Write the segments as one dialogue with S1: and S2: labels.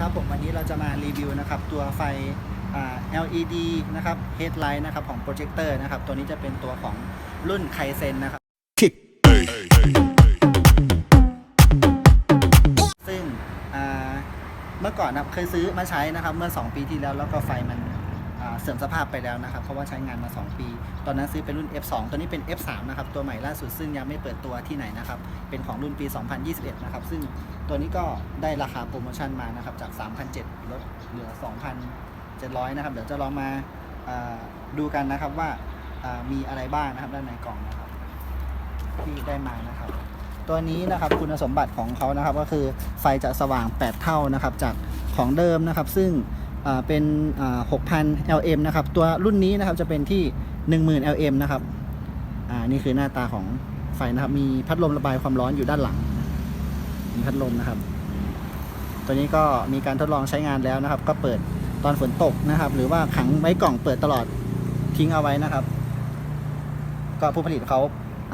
S1: นะครับผมวันนี้เราจะมารีวิวนะครับตัวไฟอ่า LED นะครับ headlight นะครับของโปรเจคเตอร์นะครับ ตัวนี้จะเป็นตัวของรุ่นไคเซนนะครับ ซึ่งอ่าเมื่อก่อนนะครับเคยซื้อมาใช้นะครับ เมื่อ 2 ปีที่แล้วแล้วก็ไฟมันอ่า เสื่อมสภาพไปแล้วนะครับ เพราะว่าใช้งานมา 2 ปี ตอนนั้นซื้อเป็นรุ่น F2 ตัวนี้เป็น F3 นะครับ ตัวใหม่ล่าสุดซึ่งยังไม่เปิดตัวที่ไหนนะครับ เป็นของรุ่นปี 2021 นะครับ ซึ่งตัวนี้ก็ได้ราคาโปรโมชั่นมานะครับ จาก 3,700ลดเหลือ 2,700 นะครับ เดี๋ยวจะลองมาดูกันนะครับว่ามีอะไรบ้างนะครับด้านในกล่องนะครับ ที่ได้มานะครับ ตัวนี้นะครับคุณสมบัติของเขานะครับก็คือไฟจะสว่าง 8 เท่านะครับจากของเดิมนะครับ ซึ่ง เป็น6,000 LM นะครับ ตัวรุ่นนี้นะครับจะเป็นที่ 10,000 LM นะครับอ่านี่คือหน้าตาของไฟนะครับ มีพัดลมระบายความร้อนอยู่ด้านหลัง มีพัดลมนะครับ ตัวนี้ก็มีการทดลองใช้งานแล้วนะครับ ก็เปิดตอนฝนตกนะครับ หรือว่าขังไว้กล่องเปิดตลอดทิ้งเอาไว้นะครับ ก็ผู้ผลิตเขา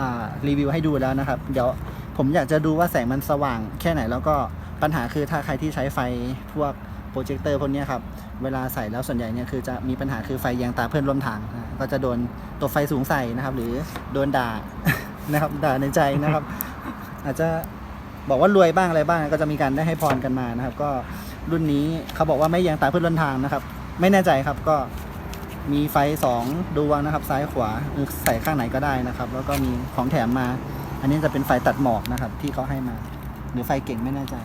S1: อ่ารีวิวให้ดูแล้วนะครับ เดี๋ยวผมอยากจะดูว่าแสงมันสว่างแค่ไหนแล้วก็ปัญหาคือถ้าใครที่ใช้ไฟพวก รเจคเตอร์พวกนี้ครับ เวลาใส่แล้วส่วนใหญ่เนี่ยคือจะมีปัญหาคือไฟแยงตาเพื่อนร่วมทาง ก็จะโดนตัวไฟสูงใส่นะครับ หรือโดนด่านะครับด่าในใจนะครับ อาจจะบอกว่ารวยบ้างอะไรบ้างก็จะมีการได้ให้พรกันมานะครับ ก็รุ่นนี้เขาบอกว่าไม่แยงตาเพื่อนร่วมทางนะครับ ไม่แน่ใจครับก็มีไฟสองดวงนะครับ ซ้ายขวาใส่ข้างไหนก็ได้นะครับ แล้วก็มีของแถมมา อันนี้จะเป็นไฟตัดหมอกนะครับ ที่เขาให้มา หรือไฟเก่งไม่แน่ใจ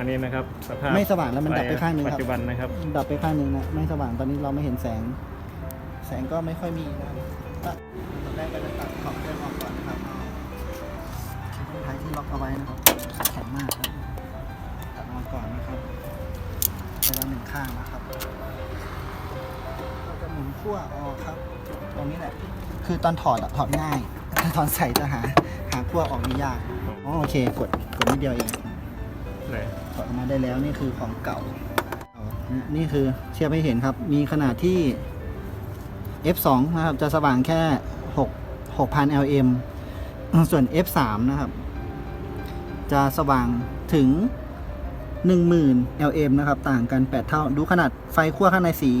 S2: อันนี้นะครับสภาพ
S1: ไม่สว่างแล้วมันดับไปข้างหนึงค
S2: ปั
S1: รั
S2: จ
S1: บ
S2: จุบันนะครับ
S1: ดับไปข้างหนึงนะไม่สว่างตอนนี้เราไม่เห็นแสง แสงก็ไม่ค่อยมีนะครับก็ตอนแรกก็จะตัดขอบเดินออกก่อนนะครับเอาใช้ต้นไม้ที่ล็อกเอาไว้นะครับแข็งมากครับตัดออกก่อนนะครับไปแล้วหนึ่งข้างนะครับก็จะหมุนขั้วออกครับ ตรงนี้แหละ คือตอนถอดอะถอดง่ายถ้าตอนใส่จะหาหาขั้วออกนี่ยากอ๋อโอเค กดกดนิดเดียวเอง
S2: ไหน
S1: ถ อดออกมาได้แล้วนี่คือของเก่านะนี่คือเทียบให้เห็นครับ มีขนาดที่ F2 นะครับ จะสว่างแค่6 6,000 LM ส่วน F3 นะครับ จะสว่างถึง 10,000 LM นะครับ ต่างกัน 8 เท่า ดูขนาดไฟขั้วข้างในสี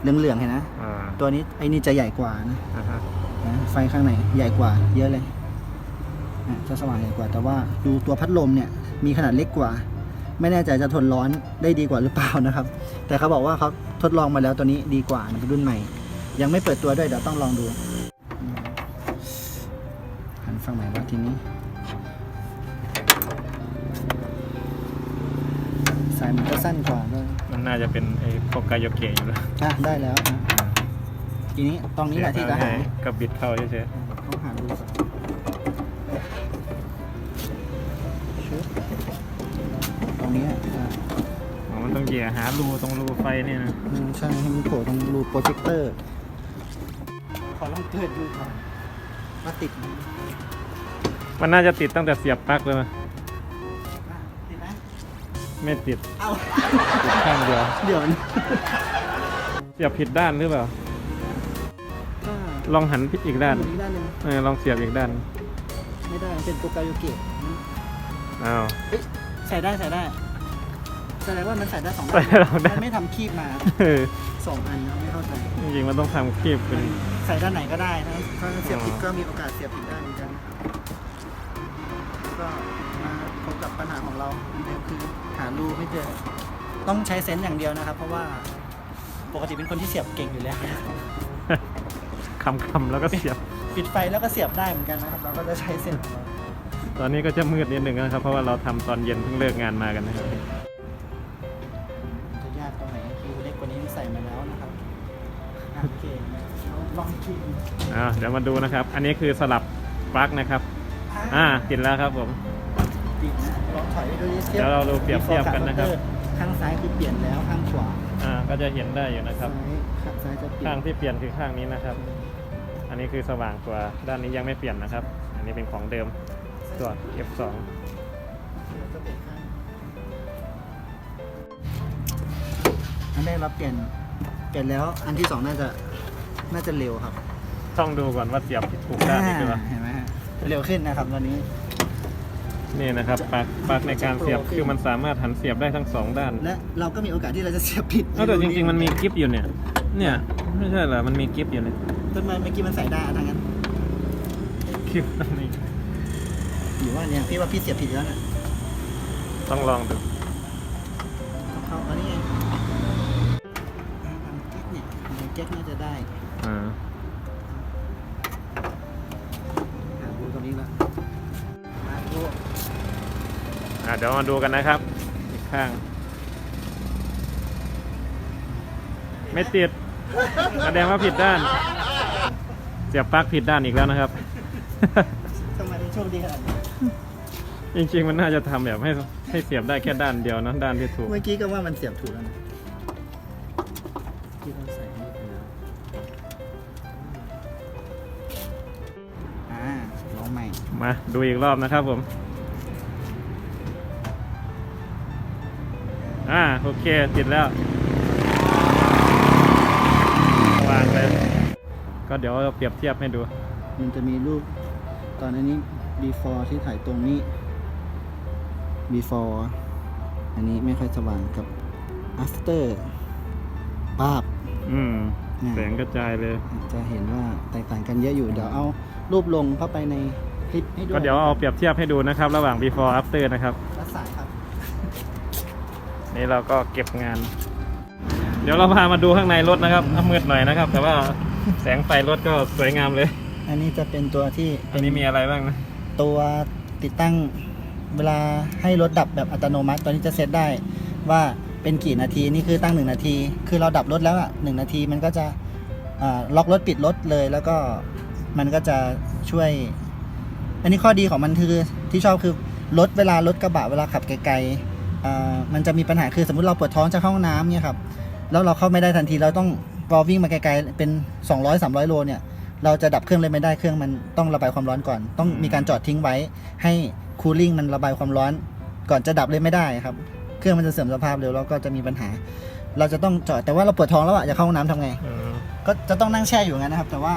S1: เหลืองๆเห็นนะ
S2: อ่า
S1: ตัวนี้ไอ้นี่จะใหญ่กว่านะ
S2: อ่าฮะ
S1: นะไฟข้างในใหญ่กว่า เยอะเลยนะจะสว่างใหญ่กว่าแต่ว่าดูตัวพัดลมเนี่ยมีขนาดเล็กกว่า ไม่แน่ใจจะทนร้อนได้ดีกว่าหรือเปล่านะครับ แต่เขาบอกว่าเขาทดลองมาแล้วตัวนี้ดีกว่านะรุ่นใหม่ ยังไม่เปิดตัวด้วยเดี๋ยวต้องลองดูอืมหันฝั่งไหนวะทีนี้สายมันก็สั้นกว่าด้วย
S2: มันน่าจะเป็นไอ้พวกกายโยเกะอยู่แล้ว
S1: อะได้แล้วอะทีนี้ตรงนี้แหละที่จะหา
S2: กับบิดเข้าเฉย
S1: ต้องหาดูก่อน รงนี้อะอะ
S2: ๆอ๋อมันต้องเหยียหารูตรงรูไฟนี่นะ
S1: อืมใช่ให้มันโผล่ตรงรูโปรเจคเตอร์ ขอลองเปิดดูก่อนว่าติดไหม
S2: มันน่าจะติดตั้งแต่เสียบปลั๊กเลยนะ
S1: อะติดไหม
S2: ไม่ติด
S1: เอา
S2: ติดข้างเดียว
S1: เดี๋ยวนะ
S2: เสียบผิดด้านหรือเปล่า
S1: ก็
S2: ลองหันอีกด้าน
S1: อยู่อีกด้านหนึ่ง
S2: เออลองเสียบอีกด้าน
S1: ไม่ได้มันเป็นตัวกาโยเกะ
S2: อ้าว
S1: เอ้ย ใส่ได้ใส่ได้แสดงว่ามันใส่ได้สอง
S2: ใส่
S1: ด้าน
S2: ได้สองด้าน
S1: มันไม่ทำคีบมา
S2: เออ
S1: สองอันนะไม่เข้าใจ
S2: จริงๆมันต้องทำคลิปเป็น
S1: ใส่ด้านไหนก็ได้นะถ้าเสียบผิด
S2: อ๋อ
S1: ก็มีโอกาสเสียบผิดได้เหมือนกันก็มาพบกับปัญหาของเราเดิมคือหารูไม่เจอ ต้องใช้เซนส์อย่างเดียวนะครับ เพราะว่าปกติเป็นคนที่เสียบเก่งอยู่แล้ว
S2: คำๆแล้วก็เสียบ
S1: ปิดไฟแล้วก็เสียบได้เหมือนกันนะครับ เราก็จะใช้เซนส์ของเรา
S2: ตอนนี้ก็จะมืดนิดหนึ่งนะครับ เพราะว่าเราทำตอนเย็นเพิ่งเลิกงานมากันนะครับ
S1: จะยากตรงไหนรูเล็กกว่านี้ใส่มาแล้วนะครับอะโอเคลองกิน
S2: อ่าเดี๋ยวมาดูนะครับ อันนี้คือสลับปลั๊กนะครับ อ่าติดแล้วครับผม
S1: ติดนะลองถอยไปดูดิ
S2: เดี๋ยวเราดูเปรียบเทียบกันนะครับ
S1: ข้างซ้ายคือเปลี่ยนแล้วข้างขวา
S2: อ่าก็จะเห็นได้อยู่นะครับ
S1: ซ้ายข้างซ้ายจะเปลี่ย
S2: ข้าง
S1: น
S2: ที่เปลี่ยนคือข้างนี้นะครับ อันนี้คือสว่างกว่าด้านนี้ยังไม่เปลี่ยนนะครับ อันนี้เป็นของเดิม ตัว F2
S1: อันแรกเราเปลี่ยนเปลี่ยนแล้วอันที่สองน่าจะน่าจะเร็วครับ
S2: ต้องดูก่อนว่าเสียบถูกด้านนี้หรือเปล่า
S1: เห็นไหมฮะเร็วขึ้นนะครับตอนนี้
S2: นี่นะครับปลั๊กปลั๊กในการเสียบคือมันสามารถหันเสียบได้ทั้งสองด้าน
S1: และเราก็มีโอกาสที่เราจะเสียบผิด
S2: เอ้าแต่จริง ๆ มันมีกิฟต์อยู่เนี่ย เนี่ยไม่ใช่เหรอมันมีกิฟต์อยู่เนี่ย
S1: ต้นไม้เมื่อกี้มันใส่ได้อะทางนั้น
S2: กิฟต์อันนี้
S1: หรือ ว่าเนี่ยพี่ว่าพี่เสียบผิดแล้วนะ
S2: ต้องลองดู
S1: เข้าๆอันนี้ไงอ่าอันแก๊กเนี่ยอันแก๊กน่าจะได้
S2: อ่า
S1: หาดูตรงนี้ละมาดู
S2: อ่าเดี๋ยวมาดูกันนะครับ อีกข้าง ไม่ติดแสดงว่าผิดด้าน เสียบปลั๊กผิดด้านอีกแล้วนะครับ
S1: ทำไมถึงโชคดีขนาดนี้
S2: จริงๆมันน่าจะทำแบบให้ให้เสียบได้แค่ด้านเดียวนะด้านที่ถูก
S1: เมื่อกี้ก็ว่ามันเสียบถูกแล้วนะที่เราใส่นี่ไปแล้วอ่าลองใหม่
S2: มาดูอีกรอบนะครับผม อ่าโอเคติดแล้ววางเลย ก็เดี๋ยวเราเปรียบเทียบให้ดู
S1: มันจะมีรูปตอนอันนี้ before ที่ถ่ายตรงนี้ before อันนี้ไม่ค่อยสว่างกับ after ภาพ
S2: อืม
S1: เนี่ย
S2: แสงกระจายเลย
S1: จะเห็นว่าแตกต่างกันเยอะอยู่ เดี๋ยวเอารูปลงเข้าไปในคลิปให้ดู
S2: ก็เดี๋ยวเอาเปรียบเทียบให้ดูนะครับ ระหว่าง before after นะครับ
S1: รักษาครับ
S2: นี่เราก็เก็บงาน เดี๋ยวเราพามาดูข้างในรถนะครับอะมืดหน่อยนะครับ แต่ว่าแสงไฟรถก็สวยงามเลย
S1: อันนี้จะเป็นตัวที่
S2: อันนี้มีอะไรบ้างนะ
S1: ตัวติดตั้งเวลาให้รถดับแบบอัตโนมัติ ตอนนี้จะเซตได้ว่าเป็นกี่นาทีนี่คือตั้ง 1 นาที คือเราดับรถแล้วอะหนึ่งนาทีมันก็จะล็อกรถปิดรถเลยแล้วก็มันก็จะช่วย อันนี้ข้อดีของมันคือที่ชอบคือรถเวลารถกระบะเวลาขับไกลๆมันจะมีปัญหาคือสมมติเราปวดท้องจะเข้าห้องน้ำเนี่ยครับแล้วเราเข้าไม่ได้ทันทีเราต้องรอวิ่งมาไกลๆเป็น 200 300 โลเนี่ย เราจะดับเครื่องเลยไม่ได้เครื่องมันต้องระบายความร้อนก่อน ต้องมีการจอดทิ้งไว้ ให้คูลิ่งมันระบายความร้อน ก่อนจะดับเลยไม่ได้ครับ เครื่องมันจะเสื่อมสภาพเร็วแล้วก็จะมีปัญหา เราจะต้องจอดแต่ว่าเราปวดท้องแล้วอะอยากเข้าห้องน้ำทำไง
S2: อืม
S1: ก็จะต้องนั่งแช่อยู่งั้นนะครับ แต่ว่า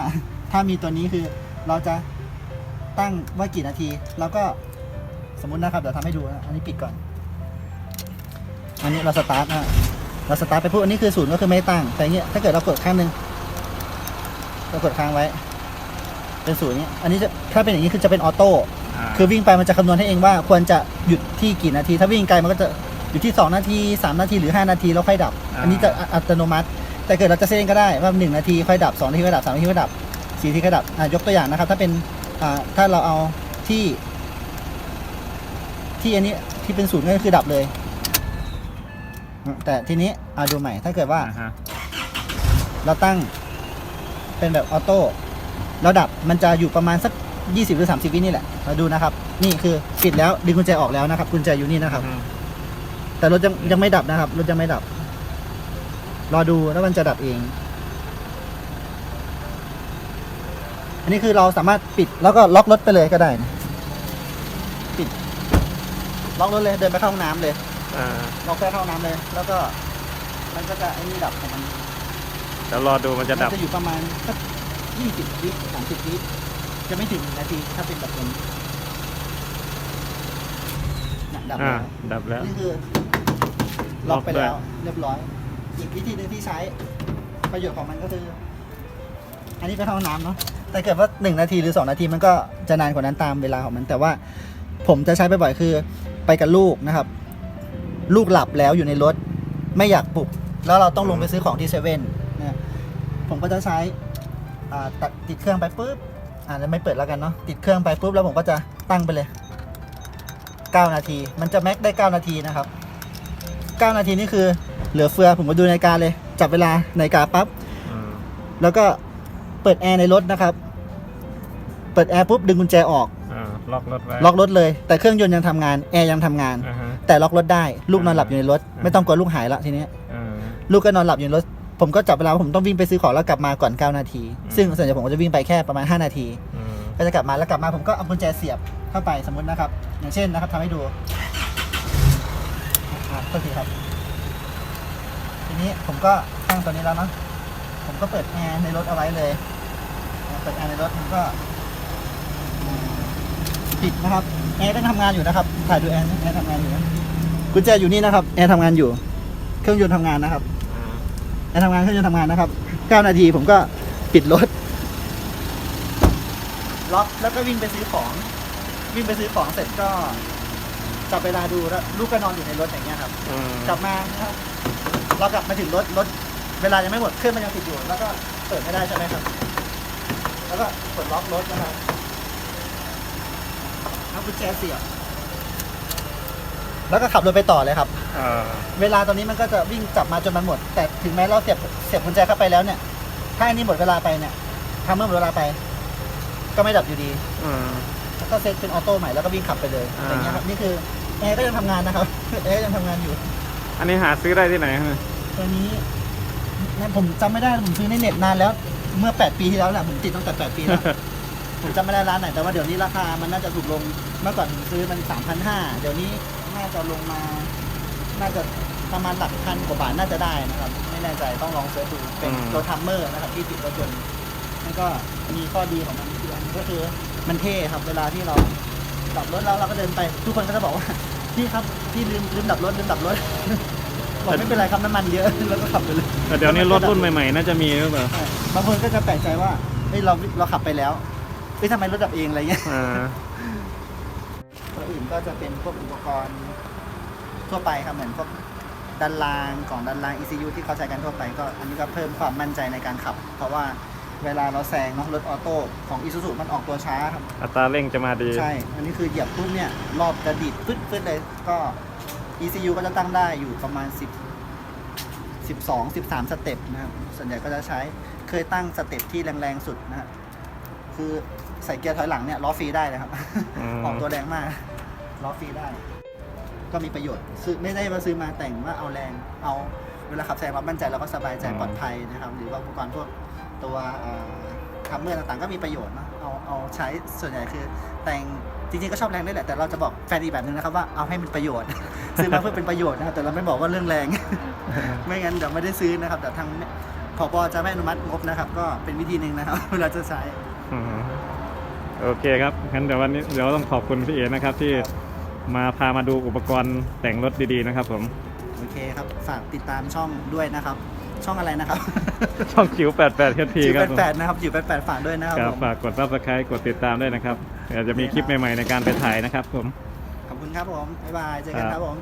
S1: ถ้ามีตัวนี้คือเราจะตั้งว่ากี่นาที แล้วก็สมมุตินะครับเดี๋ยวทำให้ดูนะอันนี้ปิดก่อน อันนี้เราสตาร์ทนะเราสตาร์ทไปพูดอันนี้คือศูนย์ก็คือไม่ตั้งแต่อย่างเงี้ยถ้าเกิดเรากดข้างหนึ่ง เรากดค้างไว้ เป็นศูนย์เนี้ยอันนี้จะถ้าเป็นอย่างนี้คือจะเป็นออโต้าคือวิ่งไปมันจะคำนวณให้เองว่าควรจะหยุดที่กี่นาที ถ้าวิ่งไกลมันก็จะอยู่ที่ 2 นาที 3 นาทีหรือ 5 นาทีแล้วค่อยดับ อันนี้จะอัอัตโนมัติ แต่เกิดเราจะเซตเองก็ได้ว่า 1 นาทีค่อยดับ 2 นาทีค่อยดับ 3 นาทีค่อยดับ 4 นาทีค่อยดับอะยกตัวอย่างนะครับ ถ้าเป็นอ่าถ้าเราเอาที่ ที่อันนี้ที่เป็นศูนย์ก็คือดับเลย แต่ทีนี้อะดูใหม่ถ้าเกิดว่า
S2: อ่าฮะ
S1: เราตั้ง เป็นแบบออโต้แล้วดับมันจะอยู่ประมาณสัก 20 หรือ 30 วินี่แหละเราดูนะครับ นี่คือปิดแล้วดึงกุญแจออกแล้วนะครับกุญแจอยู่นี่นะครับ
S2: อืม
S1: แต่รถยังยังไม่ดับนะครับรถยังไม่ดับ รอดูแล้วมันจะดับเอง อันนี้คือเราสามารถปิดแล้วก็ล็อกรถไปเลยก็ได้นะปิด ล็อกรถเลยเดินไปเข้าห้องน้ำเลย
S2: อ่า
S1: ล็อกไปเข้าห้องน้ำเลย แล้วก็มันก็จะไอ้นี่ดับของมัน
S2: เดี๋ยวรอดูมันจะดับ
S1: จะอยู่ประมาณสักยี่สิบวิสามสิบวิจะไม่ถึงหนึ่งนาทีถ้าเป็นแบบนี้น่ะดับ
S2: อ่า
S1: แล้ว
S2: ดับแล้ว
S1: นี่คือล็อกไปแล้ว เรียบร้อย อีกวิธีหนึ่งที่ใช้ประโยชน์ของมันก็คือ อันนี้ไปเข้าห้องน้ำเนาะแต่เกิดว่าหนึ่งนาทีหรือสองนาทีมันก็จะนานกว่านั้นตามเวลาของมัน แต่ว่าผมจะใช้บ่อยๆคือ ไปกับลูกนะครับ ลูกหลับแล้วอยู่ในรถ ไม่อยากปลุก แล้วเราต้องลงไปซื้อของที่เซเว่นนะ ผมก็จะใช้อ่าตัดติดเครื่องไปปุ๊บอ่าจะไม่เปิดแล้วกันเนาะติดเครื่องไปปุ๊บแล้วผมก็จะตั้งไปเลย 9 นาที มันจะแม็กได้ 9 นาทีนะครับ 9 นาทีนี่คือเหลือเฟือผมมาดูนาฬิกาเลย จับเวลานาฬิกาปั๊บ
S2: อืม
S1: แล้วก็เปิดแอร์ในรถนะครับ เปิดแอร์ปุ๊บดึงกุญแจออก
S2: อ่าล็อกรถไว้
S1: ล็อกรถเลย แต่เครื่องยนต์ยังทำงาน แอร์ยังทำงาน
S2: อ่าฮะ
S1: แต่ล็อกรถได้ ลูกนอนหลับอยู่ในรถ
S2: อ่า
S1: ไม่ต้องกลัวลูกหายละทีเนี้ย
S2: อ่า
S1: ลูกก็นอนหลับอยู่ในรถ ผมก็จับเวลาว่าผมต้องวิ่งไปซื้อของแล้วกลับมาก่อน 9 นาที
S2: อืม
S1: ซึ่งส่วนใหญ่ผมก็จะวิ่งไปแค่ประมาณ 5 นาที
S2: อืม
S1: ก็จะกลับมาแล้วกลับมาผมก็เอากุญแจเสียบเข้าไปสมมตินะครับ อย่างเช่นนะครับทำให้ดูอะโทษทีครับ ทีนี้ผมก็ตั้งตัวนี้แล้วเนาะผมก็เปิดแอร์ในรถเอาไว้เลยอะเปิดแอร์ในรถผมก็อืมปิดนะครับแอร์ก็ทำงานอยู่นะครับถ่ายดูแอร์นะแอร์ทำงานอยู่นะกุญแจอยู่นี่นะครับแอร์ทำงานอยู่ เครื่องยนต์ทำงานนะครับ แอร์ทำงานเครื่องยนต์ทำงานนะครับ 9 นาทีผมก็ปิดรถ ล็อกแล้วก็วิ่งไปซื้อของ วิ่งไปซื้อของเสร็จก็จับเวลาดูแล้วลูกก็นอนอยู่ในรถอย่างเงี้ยครับ
S2: อืม
S1: กลับมานะครับเรากลับมาถึงรถรถเวลายังไม่หมดเครื่องมันยังติดอยู่ แล้วก็เปิดไม่ได้ใช่ไหมครับ แล้วก็กดล็อกรถนะครับเอากุญแจเสียบ แล้วก็ขับรถไปต่อเลยครับ
S2: อ่า
S1: เวลาตอนนี้มันก็จะวิ่งจับมาจนมันหมด แต่ถึงแม้เราเสียบเสียบกุญแจเข้าไปแล้วเนี่ย ถ้าอันนี้หมดเวลาไปเนี่ยทำเมื่อหมดเวลาไป ก็ไม่ดับอยู่ดี
S2: อืม
S1: แล้วก็เซตเป็นออโต้ใหม่แล้วก็วิ่งขับไปเลย
S2: อ่า
S1: อย่างเงี้ยครับนี่คือแอร์ก็ยังทำงานนะครับแอร์ยังทำงานอยู่
S2: อันนี้หาซื้อได้ที่ไหนฮะ
S1: ตัวนี้นะผมจำไม่ได้ผมซื้อในเน็ตนานแล้ว เมื่อ 8 ปีที่แล้วแหละผมติดตั้งแต่ 8 ปีแล้ว ผมจำไม่ได้ร้านไหนแต่ว่าเดี๋ยวนี้ราคามันน่าจะถูกลงเมื่อก่อนผมซื้อมัน3,500เดี๋ยวนี้น่าจะลงมา น่าจะประมาณหลักพันกว่าบาทน่าจะได้นะครับ ไม่แน่ใจต้องลองเสิร์ชดูเป็น
S2: อืม
S1: รถทัมเมอร์นะครับที่ติดรถยนต์นั่นก็มีข้อดีของมันคืออันนี้ก็คือมันเท่ครับ เวลาที่เราดับรถแล้วเราก็เดินไป ทุกคนก็จะบอกว่า พี่ครับพี่ลืมลืมดับรถลืมดับรถ บอกไม่เป็นไรครับน้ำมันเยอะ แล้วก็ขับไปเลย
S2: แต่เดี๋ยวนี้รถรุ่นใหม่ๆ น่าจะมีหรือเปล่า
S1: ใช่บางคนก็จะแปลกใจว่าเฮ้ยเราเราขับไปแล้วเฮ้ยทำไมรถดับเองอะไรเงี้ย
S2: อ่า
S1: ตัวอื่นก็จะเป็นพวกอุปกรณ์ ทั่วไปครับเหมือนพวกดันรางกล่องดันราง ECU ที่เขาใช้กันทั่วไปก็อันนี้ก็เพิ่มความมั่นใจในการขับ เพราะว่าเวลาเราแซงเนาะรถออโต้ของ Isuzu มันออกตัวช้าครับ
S2: อัตราเร่งจะมาดี
S1: ใช่ อันนี้คือเหยียบปุ๊บเนี่ยรอบกระดิดฟึดฟึดเลยก็ ECU ก็จะตั้งได้อยู่ประมาณ 10 12 13 สเต็ปนะครับ ส่วนใหญ่ก็จะใช้เคยตั้งสเต็ปที่แรงๆสุดนะฮะคือใส่เกียร์ถอยหลังเนี่ยล้อฟรีได้เลยครับ
S2: อืม
S1: ออกตัวแรงมากล้อฟรีได้ ก็มีประโยชน์ซื้อไม่ได้มาซื้อมาแต่งว่าเอาแรงเอาเวลาขับแซงเรามั่นใจเราก็สบายใจ
S2: อืม
S1: ปลอดภัยนะครับ หรือว่าอุปกรณ์พวกตัวคัมเมอร์ต่างๆ ก็มีประโยชน์เนอะเอาเอาใช้ส่วนใหญ่คือแต่งจริงๆก็ชอบแรงด้วยแหละแต่เราจะบอกแฟนอีกแบบนึงนะครับว่าเอาให้มันประโยชน์ ซื้อมาเพื่อเป็นประโยชน์นะครับแต่เราไม่บอกว่าเรื่องแรง ไม่งั้นเดี๋ยวไม่ได้ซื้อนะครับแต่ทางพบจะไม่อนุมัติงบนะครับ ก็เป็นวิธีหนึ่งนะครับเวลาจะใช้
S2: อืมโอเคครับงั้นเดี๋ยววันนี้เดี๋ยวต้องขอบคุณพี่เอนะครับที่ มาพามาดูอุปกรณ์แต่งรถดีๆนะครับผม
S1: โอเคครับฝากติดตามช่องด้วยนะครับ ช่องอะไรนะครับ
S2: ช่องคิว88 HT
S1: จิ๋ว
S2: ครับผม
S1: แปดนะครับจิ๋วแปดแปดฝากด้วยนะครับ
S2: ครับ
S1: ผม
S2: ฝากกด subscribe กดติดตามด้วยนะครับเดี๋ยวจะมีคลิปใหม่ๆในการไปถ่ายนะครับผม
S1: ขอบคุณครับผม บ๊ายบาย เจอกัน
S2: ค
S1: ค
S2: รั
S1: รับ บผม